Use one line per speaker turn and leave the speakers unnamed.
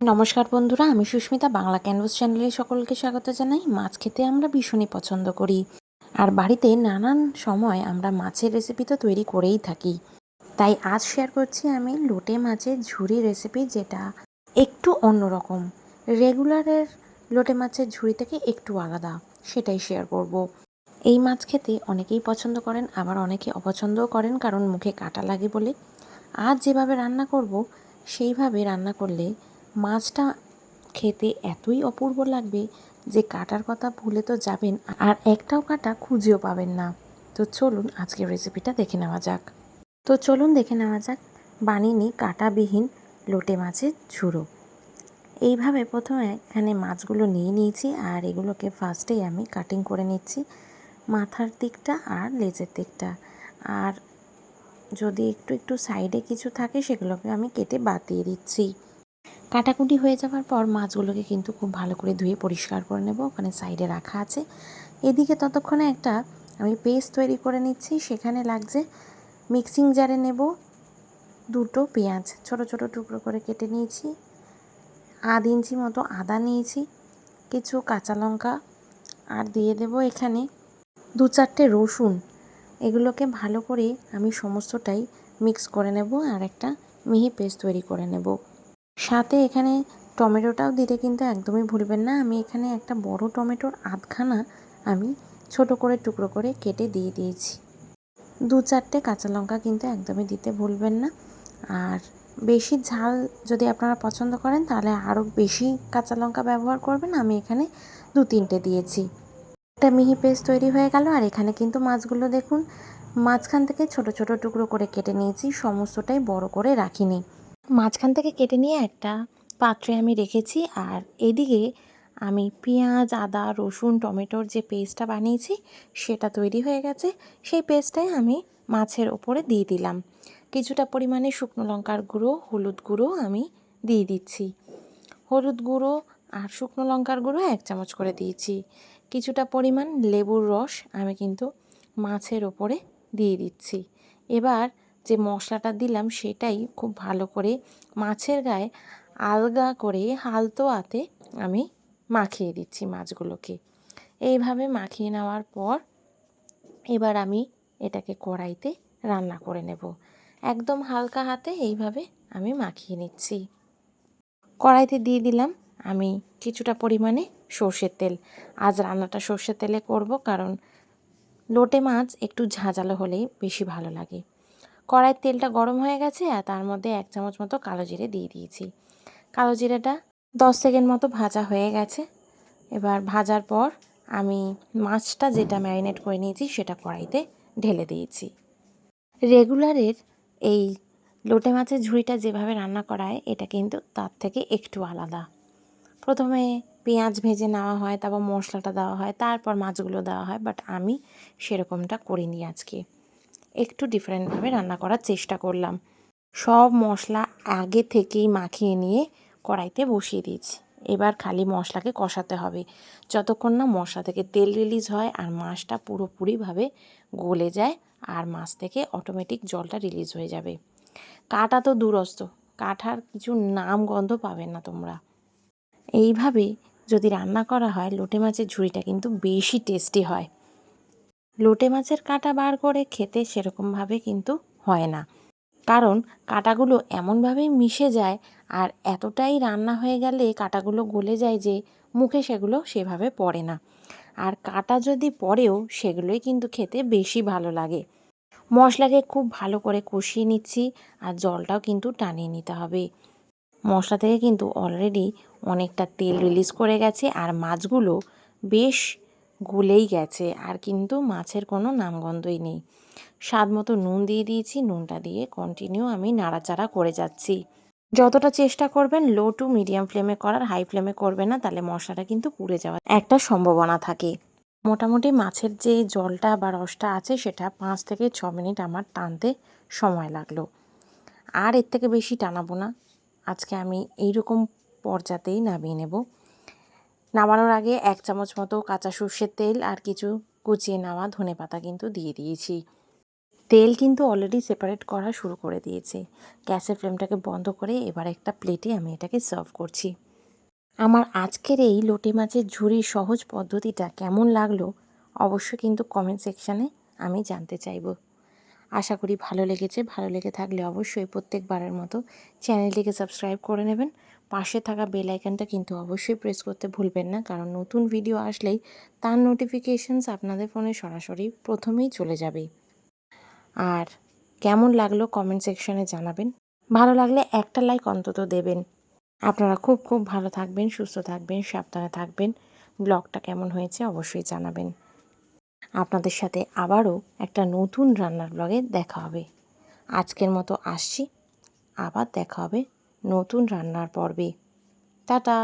নমস্কার বন্ধুরা, আমি সুস্মিতা, বাংলা ক্যানভাস চ্যানেলে সকলকে স্বাগত জানাই। মাছ খেতে আমরা ভীষণই পছন্দ করি। আর বাড়িতে নানান সময় আমরা মাছের রেসিপি তো তৈরি করেই থাকি। তাই আজ শেয়ার করছি আমি লোটে মাছের ঝুরি রেসিপি যেটা একটু অন্যরকম রেগুলারের লোটে মাছের ঝুড়ি থেকে একটু আলাদা, সেটাই শেয়ার করব। এই মাছ খেতে অনেকেই পছন্দ করেন, আবার অনেকে অপছন্দও করেন, কারণ মুখে কাটা লাগে বলে। আজ যেভাবে রান্না করব, সেইভাবে রান্না করলে মাছটা খেতে এতই অপূর্ব লাগবে যে কাটার কথা ভুলে তো যাবেন আর একটাও কাটা খুঁজেও পাবেন না। তো চলুন আজকের রেসিপিটা দেখে নেওয়া যাক। তো চলুন দেখে নেওয়া যাক বানিয়ে নিই কাটাবিহীন লোটে মাছের ঝুড়ো। এইভাবে প্রথমে এখানে মাছগুলো নিয়ে নিয়েছি আর এগুলোকে ফার্স্টেই আমি কাটিং করে নিচ্ছি মাথার দিকটা আর লেজের দিকটা। আর যদি একটু একটু সাইডে কিছু থাকে সেগুলোকে আমি কেটে বাদ দিয়ে দিচ্ছি। কাটাকুটি হয়ে যাওয়ার পর মাছগুলোকে কিন্তু খুব ভালো করে ধুয়ে পরিষ্কার করে নেব, ওখানে সাইডে রাখা আছে। এদিকে ততক্ষণে একটা আমি পেস্ট তৈরি করে নিচ্ছি, সেখানে লাগছে মিক্সিং জারে নেব দুটো পেঁয়াজ, ছোট ছোট টুকরো করে কেটে নিয়েছি, আধ ইঞ্চি মতো আদা নিয়েছি, কিছু কাঁচা লঙ্কা, আর দিয়ে দেব এখানে দু চারটে রসুন। এগুলোকে ভালো করে আমি সমস্তটাই মিক্স করে নেব, আর একটা মিহি পেস্ট তৈরি করে নেব। সাথে এখানে টমেটোটাও দিতে কিন্তু একদমই ভুলবেন না। আমি এখানে একটা বড় টমেটোর আধখানা আমি ছোট করে টুকরো করে কেটে দিয়ে দিয়েছি। দু চারটে কাঁচা লঙ্কা কিন্তু একদমই দিতে ভুলবেন না। আর বেশি ঝাল যদি আপনারা পছন্দ করেন, তাহলে আরও বেশি কাঁচা লঙ্কা ব্যবহার করবেন। আমি এখানে দু তিনটে দিয়েছি। একটা মিহি পেস্ট তৈরি হয়ে গেল। আর এখানে কিন্তু মাছগুলো দেখুন, মাঝখান থেকে ছোট ছোট টুকরো করে কেটে নিয়েছি। সমস্তটাই বড় করে রাখিনি। মাঝখান থেকে কেটে নিয়ে একটা পাত্রে আমি রেখেছি আর এদিকে আমি পেঁয়াজ, আদা, রসুন, টমেটোর যে পেস্টটা বানিয়েছি সেটা তৈরি হয়ে গেছে। সেই পেস্টটাই আমি মাছের ওপরে দিয়ে দিলাম। কিছুটা পরিমাণে শুকনো লঙ্কার গুঁড়ো, হলুদ গুঁড়ো আমি দিয়ে দিচ্ছি। হলুদ গুঁড়ো আর শুকনো লঙ্কার গুঁড়ো এক চামচ করে দিয়েছি। কিছুটা পরিমাণ লেবুর রস আমি কিন্তু মাছের ওপরে দিয়ে দিচ্ছি। এবার যে মশলাটা দিলাম সেটাই খুব ভালো করে মাছের গায়ে আলগা করে হালতো হাতে আমি মাখিয়ে দিচ্ছি মাছগুলোকে। এইভাবে মাখিয়ে নেওয়ার পর এবার আমি এটাকে কড়াইতে রান্না করে নেব। একদম হালকা হাতে এইভাবে আমি মাখিয়ে নিচ্ছি। কড়াইতে দিয়ে দিলাম আমি কিছুটা পরিমাণে সর্ষের তেল। আজ রান্নাটা সর্ষের তেলে করব কারণ লোটে মাছ একটু ঝাঁঝালো হলেই বেশি ভালো লাগে। কড়াইয়ের তেলটা গরম হয়ে গেছে আর তার মধ্যে এক চামচ মতো কালো জিরে দিয়ে দিয়েছি। কালো জিরেটা দশ সেকেন্ড মতো ভাজা হয়ে গেছে। এবার ভাজার পর আমি মাছটা যেটা ম্যারিনেট করে নিয়েছি সেটা কড়াইতে ঢেলে দিয়েছি। রেগুলারের এই লোটে মাছের ঝুড়িটা যেভাবে রান্না করা হয়, এটা কিন্তু তার থেকে একটু আলাদা। প্রথমে পেঁয়াজ ভেজে নেওয়া হয়, তারপর মশলাটা দেওয়া হয়, তারপর মাছগুলো দেওয়া হয় বাট আমি সেরকমটা করিনি আজকে। একটু ডিফারেন্টভাবে রান্না করার চেষ্টা করলাম। সব মশলা আগে থেকেই মাখিয়ে নিয়ে কড়াইতে বসিয়ে দিয়েছি। এবার খালি মশলাকে কষাতে হবে। যতক্ষণ না মশলা থেকে তেল রিলিজ হয় আর মাছটা পুরোপুরিভাবে গলে যায় আর মাছ থেকে অটোমেটিক জলটা রিলিজ হয়ে যাবে। কাটা তো দূরস্থ কাঠার কিছু নাম গন্ধ পাবে না তোমরা। এইভাবে যদি রান্না করা হয়, লোটে মাছের ঝুড়িটা কিন্তু বেশি টেস্টি হয়। লোটে মাছের কাঁটা বার করে খেতে সেরকমভাবে কিন্তু হয় না। কারণ কাঁটাগুলো এমনভাবেই মিশে যায় আর এতটাই রান্না হয়ে গেলে কাঁটাগুলো গলে যায় যে মুখে সেগুলো সেভাবে পড়ে না। আর কাঁটা যদি পড়েও সেগুলোই কিন্তু খেতে বেশি ভালো লাগে। মশলাকে খুব ভালো করে কষিয়ে নিচ্ছি আর জলটাও কিন্তু টানিয়ে নিতে হবে। মশলা থেকে কিন্তু অলরেডি অনেকটা তেল রিলিজ করে গেছে আর মাছগুলো বেশ গলেই গেছে, আর কিন্তু মাছের কোনো নামগন্ধই নেই। স্বাদ মতো নুন দিয়ে দিয়েছি, নুনটা দিয়ে কন্টিনিউ আমি নাড়াচাড়া করে যাচ্ছি। যতটা চেষ্টা করবেন লো টু মিডিয়াম ফ্লেমে করার হাই ফ্লেমে করবেন না, তাহলে মশলাটা কিন্তু পুড়ে যাওয়ার একটা সম্ভাবনা থাকে। মোটামুটি মাছের যে জলটা বা রসটা আছে, সেটা পাঁচ থেকে ছ মিনিট আমার টানতে সময় লাগল। আর এর থেকে বেশি টানাবো না। আজকে আমি এইরকম পর্যাতেই নামিয়ে নেব। নামানোর আগে এক চামচ মতো কাঁচা সর্ষের তেল আর কিছু কুচিয়ে নেওয়া ধনে পাতা কিন্তু দিয়ে দিয়েছি। তেল কিন্তু অলরেডি সেপারেট করা শুরু করে দিয়েছে। গ্যাসের ফ্লেমটাকে বন্ধ করে এবার একটা প্লেটে আমি এটাকে সার্ভ করছি। আমার আজকের এই লোটে মাছের ঝুড়ির সহজ পদ্ধতিটা কেমন লাগল অবশ্যই কিন্তু কমেন্ট সেকশানে আমি জানতে চাইব। আশা করি ভালো লেগেছে। ভালো লেগে থাকলে অবশ্যই প্রত্যেকবারের মতো চ্যানেলটিকে সাবস্ক্রাইব করে নেবেন। পাশে থাকা বেল আইকনটা কিন্তু অবশ্যই প্রেস করতে ভুলবেন না। কারণ নতুন ভিডিও আসলেই তার নোটিফিকেশনস আপনাদের ফোনে সরাসরি প্রথমেই চলে যাবে আর কেমন লাগল কমেন্ট সেকশনে জানাবেন। ভালো লাগলে একটা লাইক অন্তত দেবেন। আপনারা খুব খুব ভালো থাকবেন, সুস্থ থাকবেন, সাবধানে থাকবেন। ব্লগটা কেমন হয়েছে অবশ্যই জানাবেন। আপনাদের সাথে আবারও একটা নতুন রান্নার ব্লগে দেখা হবে। আজকের মতো আসছি। আবার দেখা হবে নতুন রান্নার পর্বে। টাটা!